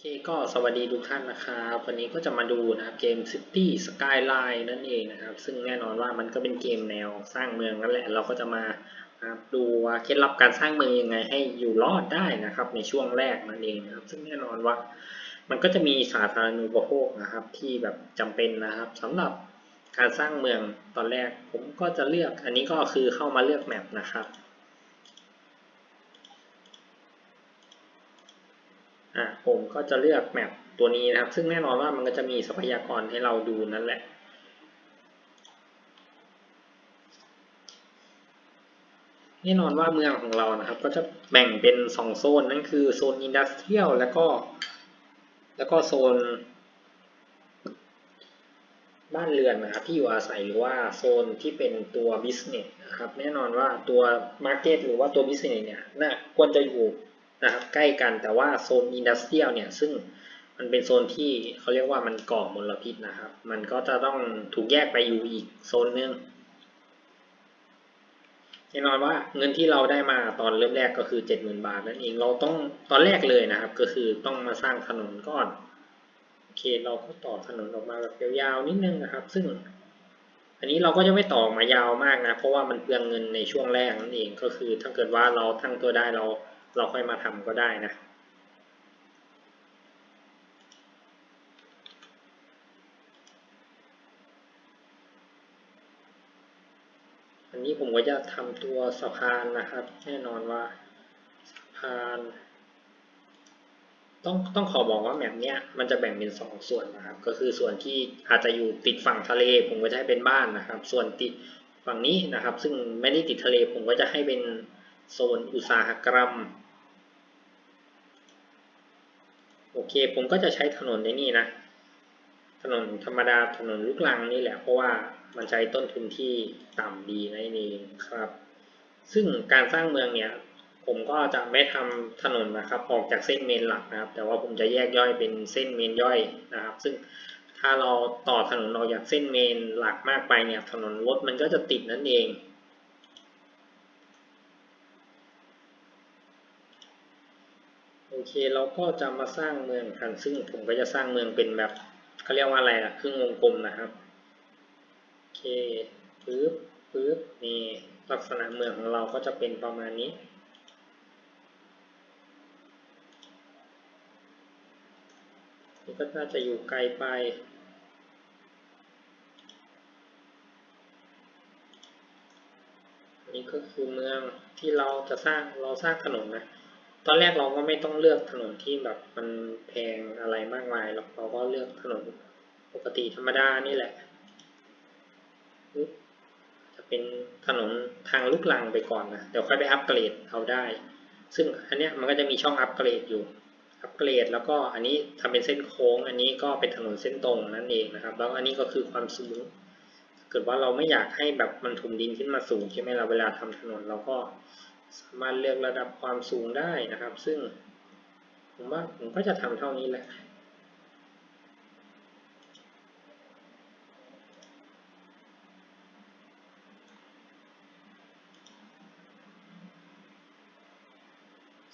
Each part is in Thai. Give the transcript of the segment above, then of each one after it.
เคก็สวัสดีทุกท่านนะครับ วันนี้ก็จะมาดูนะครับเกม City Skyline นั่นเองนะครับ ซึ่งแน่นอนว่ามันก็เป็นเกมแนวสร้างเมืองนั่นแหละ เราก็จะมาดูว่าเคล็ดลับการสร้างเมืองยังไงให้อยู่รอดได้นะครับในช่วงแรกนั่นเองนะครับ ซึ่งแน่นอนว่า มันก็จะมีสาธารณูปโภคนะครับ ที่แบบจำเป็นนะครับสำหรับการสร้างเมืองตอนแรกผมก็จะเลือกอันนี้ก็คือเข้ามาเลือกแมปนะครับ อะผมก็จะเลือกแมปตัวนี้นะครับ ซึ่งแน่นอนว่ามันก็จะมีทรัพยากรให้เราดูนั่นแหละแน่นอนว่าเมืองของเรานะครับ ก็จะแบ่งเป็นสองโซนนั่นคือโซนอินดัสเทรียลแล้วก็แล้วก็โซน บ้านเรือนนะครับที่อยู่อาศัยหรือว่าโซนที่เป็นตัวบิสเนสนะครับ แน่นอนว่าตัวมาร์เก็ตหรือว่าตัวบิสเนสเนี่ยน่าควรจะอยู่ นะครับใกล้กันแต่ว่าโซนอินดัสเทรียลเนี่ยซึ่งมันเป็นโซนที่เขาเรียกว่ามันก่อมลพิษนะครับ มันก็จะต้องถูกแยกไปอยู่อีกโซนนึงแน่นอนว่าเงินที่เราได้มาตอนเริ่มแรกก็คือเจ็ดหมื่นบาทนั่นเองเราต้องตอนแรกเลยนะครับ ก็คือต้องมาสร้างถนนก่อนโอเคเราก็ต่อถนนออกมาแบบยาวๆนิดนึงนะครับ ซึ่ง อันนี้เราก็จะไม่ต่อมายาวมากนะ เพราะว่ามันเปลืองเงินในช่วงแรกนั่นเองก็คือ ถ้าเกิดว่าเราตั้งตัวได้เรา เราค่อยมาทำก็ได้นะอันนี้ผมก็จะทำตัวสะพานนะครับ แน่นอนว่าสะพานต้องต้องขอบอกว่าแบบเนี้ยมันจะแบ่งเป็นสองส่วนนะครับ ก็คือส่วนที่อาจจะอยู่ติดฝั่งทะเล ผมก็จะให้เป็นบ้านนะครับ ส่วนติดฝั่งนี้นะครับ ซึ่งไม่ได้ติดทะเลผมก็จะให้เป็น โซนอุตสาหกรรม โอเค ผมก็จะใช้ถนนในนี่นะ ถนนธรรมดาถนนลูกลังนี่แหละ เพราะว่ามันใช้ต้นทุนที่ต่ำดีนั่นเองครับ ซึ่งการสร้างเมืองเนี่ยผมก็จะไม่ทำถนนนะครับ ออกจากเส้นเมนหลักนะครับ แต่ว่าผมจะแยกย่อยเป็นเส้นเมนย่อยนะครับ ซึ่งถ้าเราต่อถนนออกจากเส้นเมนหลักมากไปเนี่ยถนนรถมันก็จะติดนั่นเอง โอ เคเราก็จะมาสร้างเมืองกัน ซึ่งผมก็จะสร้างเมืองเป็นแบบเขาเรียกว่าอะไรล่ะครึ่งวงกลมนะครับโอเคปึ๊บปึ๊บนี่ลักษณะเมืองของเราก็จะเป็นประมาณนี้นี่ก็น่าจะอยู่ไกลไปนี่ก็คือเมืองที่เราจะสร้างเราสร้างถนนนะ ตอนแรกเราก็ไม่ต้องเลือกถนนที่แบบมันแพงอะไรมากมายหรอกเราก็เลือกถนนปกติธรรมดานี่แหละ จะเป็นถนนทางลูกลังไปก่อนนะเดี๋ยวค่อยไปอัปเกรดเอาได้ ซึ่งอันเนี้ยมันก็จะมีช่องอัปเกรดอยู่อัปเกรดแล้วก็อันนี้ทำเป็นเส้นโค้ง อันนี้ก็เป็นถนนเส้นตรงนั่นเองนะครับ แล้วอันนี้ก็คือความสูงเกิดว่าเราไม่อยากให้แบบมันถมดินขึ้นมาสูงใช่ไหมเราเวลาทำถนนเราก็ สามารถเลือกระดับความสูงได้นะครับ ซึ่งผมว่าผมก็จะทำเท่านี้แหละ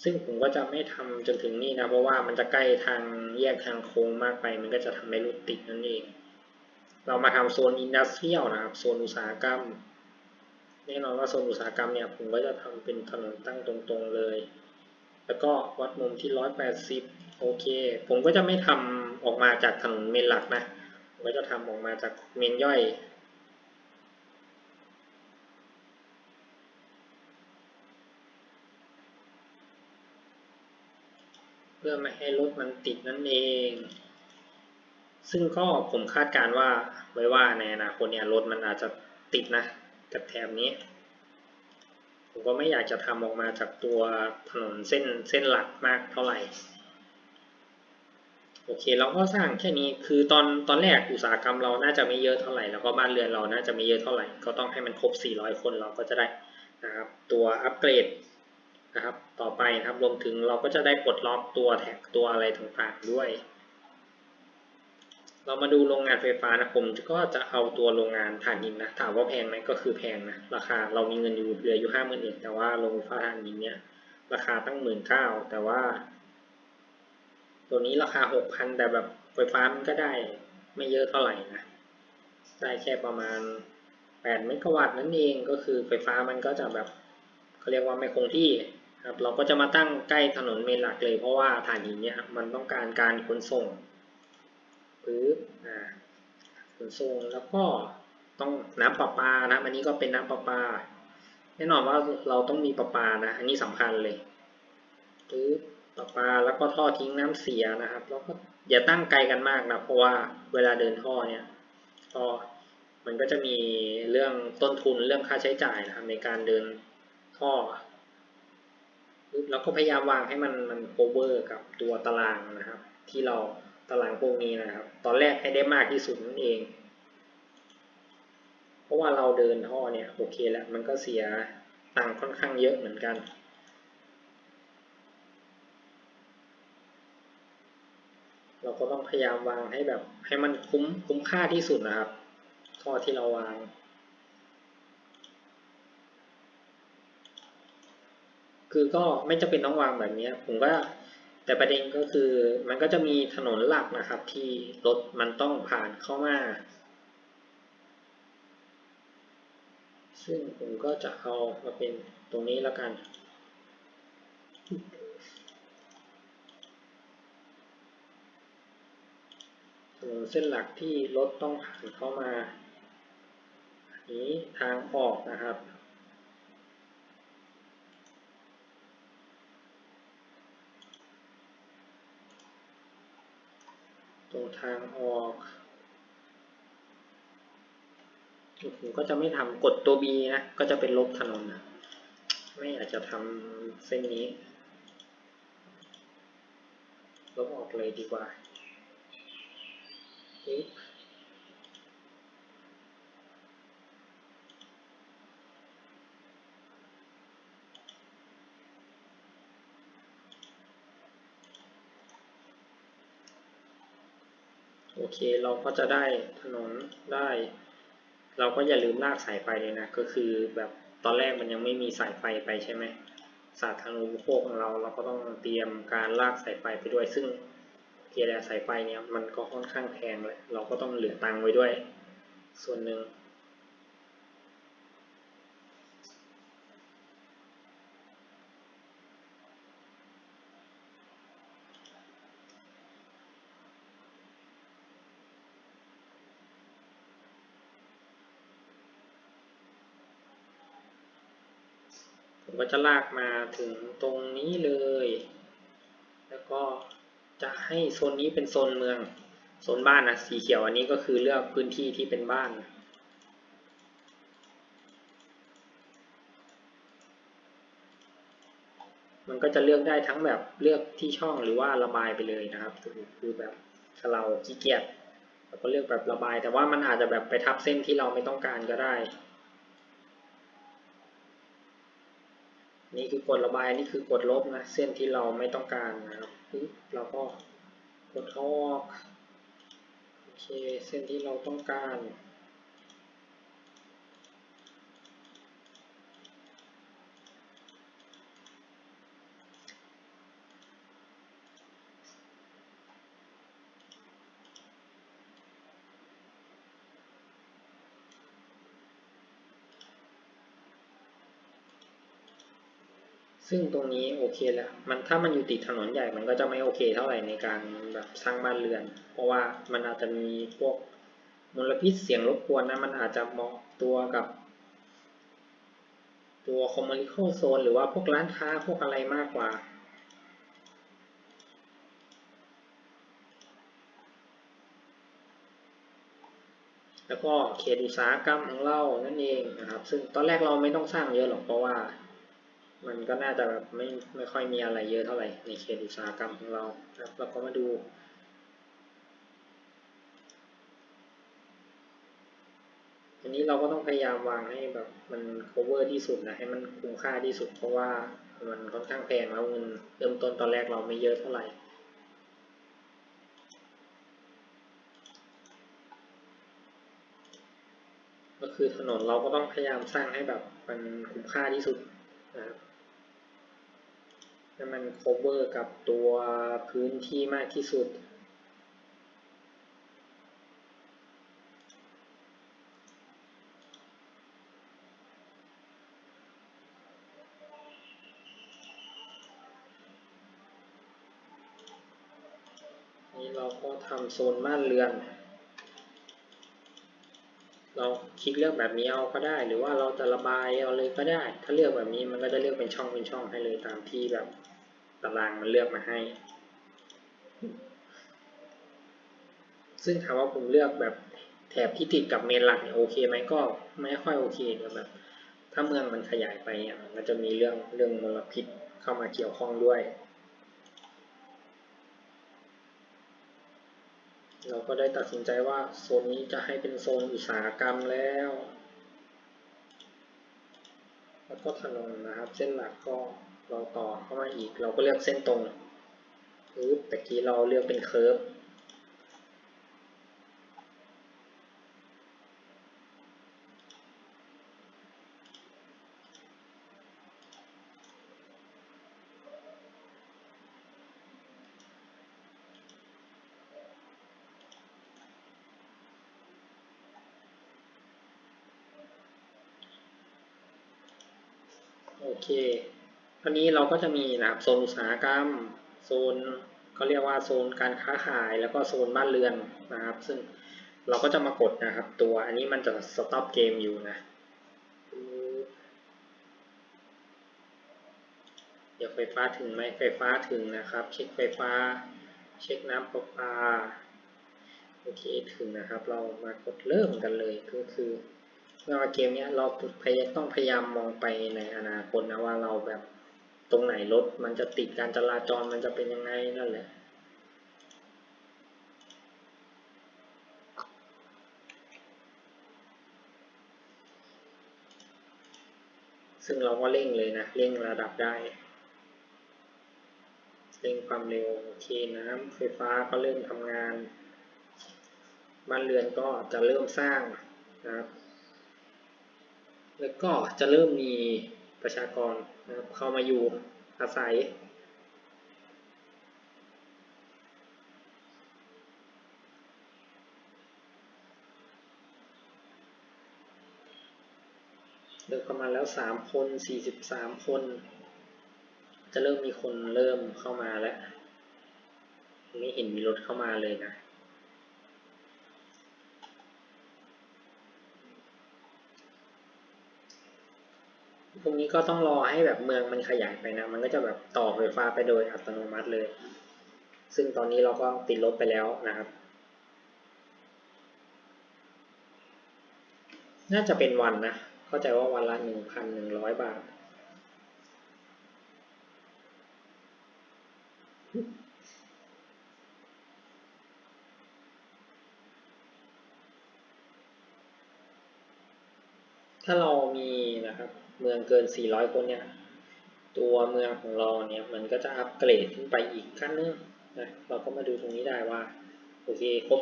ซึ่งผมก็จะไม่ทำจนถึงนี่นะ เพราะว่ามันจะใกล้ทางแยกทางโค้งมากไป มันก็จะทำให้รถติดนั่นเอง เรามาทำโซนอินดัสเทรียลนะครับ โซนอุตสาหกรรม แน่นอนว่าโซนอุตสาหกรรมเนี่ยผมก็จะทำเป็นถนนตั้งตรงๆเลย แล้วก็วัดมุมที่ 180 โอเค ผมก็จะไม่ทำออกมาจากถนนเมนหลักนะ ผมก็จะทำออกมาจากเมนย่อยเพื่อไม่ให้รถมันติดนั่นเอง ซึ่งก็ผมคาดการว่าไว้ว่าในอนาคตเนี่ยรถมันอาจจะติดนะ กับแถบนี้ ผมก็ไม่อยากจะทำออกมาจากตัวถนนเส้นเส้นหลักมากเท่าไหร่ โอเคเราก็สร้างแค่นี้คือตอนตอนแรกอุตสาหกรรมเราน่าจะไม่เยอะเท่าไหร่ แล้วก็บ้านเรือนเราน่าจะไม่เยอะเท่าไหร่ ก็ต้องให้มันครบ 400 คนเราก็จะได้นะครับตัวอัปเกรดนะครับต่อไปนะครับรวมถึงเราก็จะได้ปลดล็อกตัวแท็กตัวอะไรต่างๆด้วย เรามาดูโรงงานไฟฟ้านะผมก็จะเอาตัวโรงงานถ่านหินนะถามว่าแพงไหมก็คือแพงนะราคาเรามีเงินอยู่เหลืออยู่ห้าหมื่นเองแต่ว่าโรงไฟฟ้าถ่านหินเนี่ยราคาตั้งหมื่นเก้าแต่ว่า ตัวนี้ราคาหกพันแต่แบบไฟฟ้ามันก็ได้ไม่เยอะเท่าไหร่นะได้แค่ประมาณแปดเมกะวัตต์นั่นเองก็คือไฟฟ้ามันก็จะแบบเขาเรียกว่าไม่คงที่ครับเราก็จะมาตั้งใกล้ถนนเมนหลักเลยเพราะว่าฐานหินเนี้ยมันต้องการการขนส่ง ปึ๊บอ่าขนส่งแล้วก็ต้องน้ำประปานะอันนี้ก็เป็นน้ำประปา แน่นอนว่าเราต้องมีประปานะ อันนี้สำคัญเลยปึ๊บประปาแล้วก็ท่อทิ้งน้ำเสียนะครับ แล้วก็อย่าตั้งไกลกันมากนะ เพราะว่าเวลาเดินท่อเนี่ยก็มันก็จะมีเรื่องต้นทุนเรื่องค่าใช้จ่ายนะครับในการเดินท่อแล้วก็พยายามวางให้มันมัน cover กับตัวตารางนะครับ ที่เรา ตารางพวกนี้นะครับ ตอนแรกให้ได้มากที่สุดนั่นเอง เพราะว่าเราเดินท่อเนี่ยโอเคแล้วมันก็เสียตังค์ค่อนข้างเยอะเหมือนกันเราก็ต้องพยายามวางให้แบบให้มันคุ้มคุ้มค่าที่สุดนะครับท่อที่เราวาง คือก็ไม่จะเป็นต้องวางแบบนี้ผมก็ แต่ประเด็นก็คือมันก็จะมีถนนหลักนะครับที่รถมันต้องผ่านเข้ามา ซึ่งผมก็จะเอามาเป็นตรงนี้แล้วกัน ถนนเส้นหลักที่รถต้องผ่านเข้ามาอันนี้ทางออกนะครับ ตรงทางออกผมก็จะไม่ทำกดตัว B นะ ก็จะเป็นลบถนนนะ ไม่อยากจะทำเส้นนี้ ลบออกเลยดีกว่า นี่ เค เราก็จะได้ถนนได้ เราก็อย่าลืมลากสายไฟเลยนะ ก็คือแบบตอนแรกมันยังไม่มีสายไฟไปใช่ไหมสาธารณูปโภคของเราเราก็ต้องเตรียมการลากสายไฟไปด้วย ซึ่งเกียร์สายไฟเนี่ยมันก็ค่อนข้างแพงเลยเราก็ต้องเหลือตังค์ไว้ด้วย ส่วนหนึ่ง ผมก็จะลากมาถึงตรงนี้เลย แล้วก็จะให้โซนนี้เป็นโซนเมือง โซนบ้านนะสีเขียวอันนี้ก็คือเลือกพื้นที่ที่เป็นบ้าน มันก็จะเลือกได้ทั้งแบบเลือกที่ช่องหรือว่าระบายไปเลยนะครับ คือแบบถ้าเราขี้เกียจเราก็เลือกแบบระบาย แต่ว่ามันอาจจะแบบไปทับเส้นที่เราไม่ต้องการก็ได้ นี่คือกดระบายนี่คือกดลบนะ เส้นที่เราไม่ต้องการนะครับเราก็กดออก โอเค เส้นที่เราต้องการ ซึ่งตรงนี้โอเคแล้ว มันถ้ามันอยู่ติดถนนใหญ่มันก็จะไม่โอเคเท่าไหร่ในการแบบสร้างบ้านเรือน เพราะว่ามันอาจจะมีพวกมลพิษเสียงรบกวนนะมันอาจจะเหมาะตัวกับ ตัว commercial zone หรือว่าพวกร้านค้าพวกอะไรมากกว่า แล้วก็เขตอุตสาหกรรมของเรานั่นเองนะครับ ซึ่งตอนแรกเราไม่ต้องสร้างเยอะหรอกเพราะว่า มันก็น่าจะแบบไม่ไม่ค่อยมีอะไรเยอะเท่าไหร่ในเขตอุตสาหกรรมของเราครับเราก็มาดู อันนี้เราก็ต้องพยายามวางให้แบบมัน cover ที่สุดนะให้มันคุ้มค่าที่สุด เพราะว่ามันค่อนข้างแพงแล้วเงินเริ่มต้นตอนแรกเราไม่เยอะเท่าไหร่ก็คือถนนเราก็ต้องพยายามสร้างให้แบบมันคุ้มค่าที่สุดนะครับ ให้มัน cover กับตัวพื้นที่มากที่สุด นี่เราก็ทำโซนบ้านเรือน เราคลิกเลือกแบบนี้เอาก็ได้ หรือว่าเราจะระบายเอาเลยก็ได้ ถ้าเลือกแบบนี้มันก็จะเลือกเป็นช่องเป็นช่องให้เลยตามที่แบบ ตารางมันเลือกมาให้ ซึ่งถามว่าผมเลือกแบบแถบที่ติดกับเมนหลักเนี่ยโอเคไหมก็ไม่ค่อยโอเคเดี๋ยวแบบ ถ้าเมืองมันขยายไปเนี่ยมันจะมีเรื่องเรื่องมลพิษเข้ามาเกี่ยวข้องด้วย เราก็ได้ตัดสินใจว่าโซนนี้จะให้เป็นโซนอุตสาหกรรมแล้วแล้วก็ถนนนะครับ เส้นหลักก็ เราต่อเข้ามาอีกเราก็เลือกเส้นตรงปึ๊บแต่กี้เราเลือกเป็นเคิร์ฟโอเค คราวนี้เราก็จะมีนะครับโซนอุตสาหกรรม โซนเขาเรียกว่าโซนการค้าขายแล้วก็โซนบ้านเรือนนะครับ ซึ่งเราก็จะมากดนะครับ ตัวอันนี้มันจะสต็อปเกมอยู่นะ เดี๋ยวไฟฟ้าถึงไหมไฟฟ้าถึงนะครับ เช็คไฟฟ้า เช็คน้ำประปาโอเคถึงนะครับ เรามากดเริ่มกันเลยก็คือเมื่อเกมนี้เราพยต้องพยายามมองไปในอนาคตนะว่าเราแบบ ตรงไหนรถมันจะติดการจราจรมันจะเป็นยังไงนั่นแหละซึ่งเราก็เร่งเลยนะเร่งระดับได้ เร่งความเร็วโอเคน้ำไฟฟ้าก็เริ่มทำงานบ้านเรือนก็จะเริ่มสร้างนะครับแล้วก็จะเริ่มมี ประชากรนะครับเข้ามาอยู่อาศัยเริ่มเข้ามาแล้วสามคนสี่สิบสามคน จะเริ่มมีคนเริ่มเข้ามาแล้ว ไม่เห็นมีรถเข้ามาเลยนะ พวกนี้ก็ต้องรอให้แบบเมืองมันขยายไปนะ มันก็จะแบบต่อไฟฟ้าไปโดยอัตโนมัติเลย ซึ่งตอนนี้เราก็ติดลบไปแล้วนะครับ น่าจะเป็นวันนะ เข้าใจว่าวันละหนึ่งพันหนึ่งร้อยบาท ถ้าเรามีนะครับ เมืองเกิน 400 คนเนี่ย ตัวเมืองของเราเนี่ยมันก็จะอัปเกรดขึ้นไปอีกขั้นนึงนะ เราก็มาดูตรงนี้ได้ว่า โอเค ครบ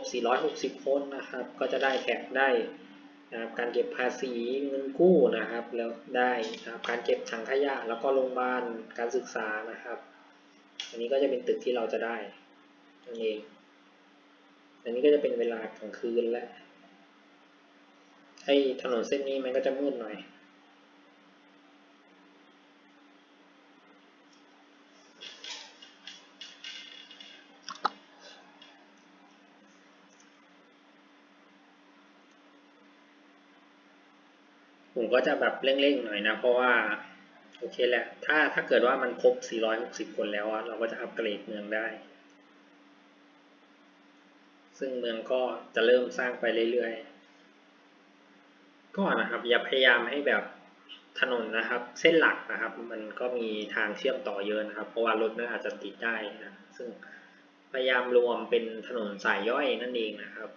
460 คนนะครับ ก็จะได้แท็กได้นะครับการเก็บภาษีเงินกู้นะครับ แล้วได้นะครับการเก็บถังขยะ แล้วก็โรงพยาบาล การศึกษานะครับ อันนี้ก็จะเป็นตึกที่เราจะได้นั่นเอง อันนี้ก็จะเป็นเวลากลางคืนแล้วไอ้ถนนเส้นนี้มันก็จะมืดหน่อย ผมก็จะแบบเร่งๆหน่อยนะ เพราะว่าโอเคแหละ ถ้าถ้าเกิดว่ามันครบ 460 คนแล้วเราก็จะอัปเกรดเมืองได้ ซึ่งเมืองก็จะเริ่มสร้างไปเรื่อยๆ ก็นะครับ อย่าพยายามให้แบบถนนนะครับ เส้นหลักนะครับ มันก็มีทางเชื่อมต่อเยอะนะครับ เพราะว่ารถมันอาจจะติดได้นะ ซึ่งพยายามรวมเป็นถนนสายย่อยนั่นเองนะครับ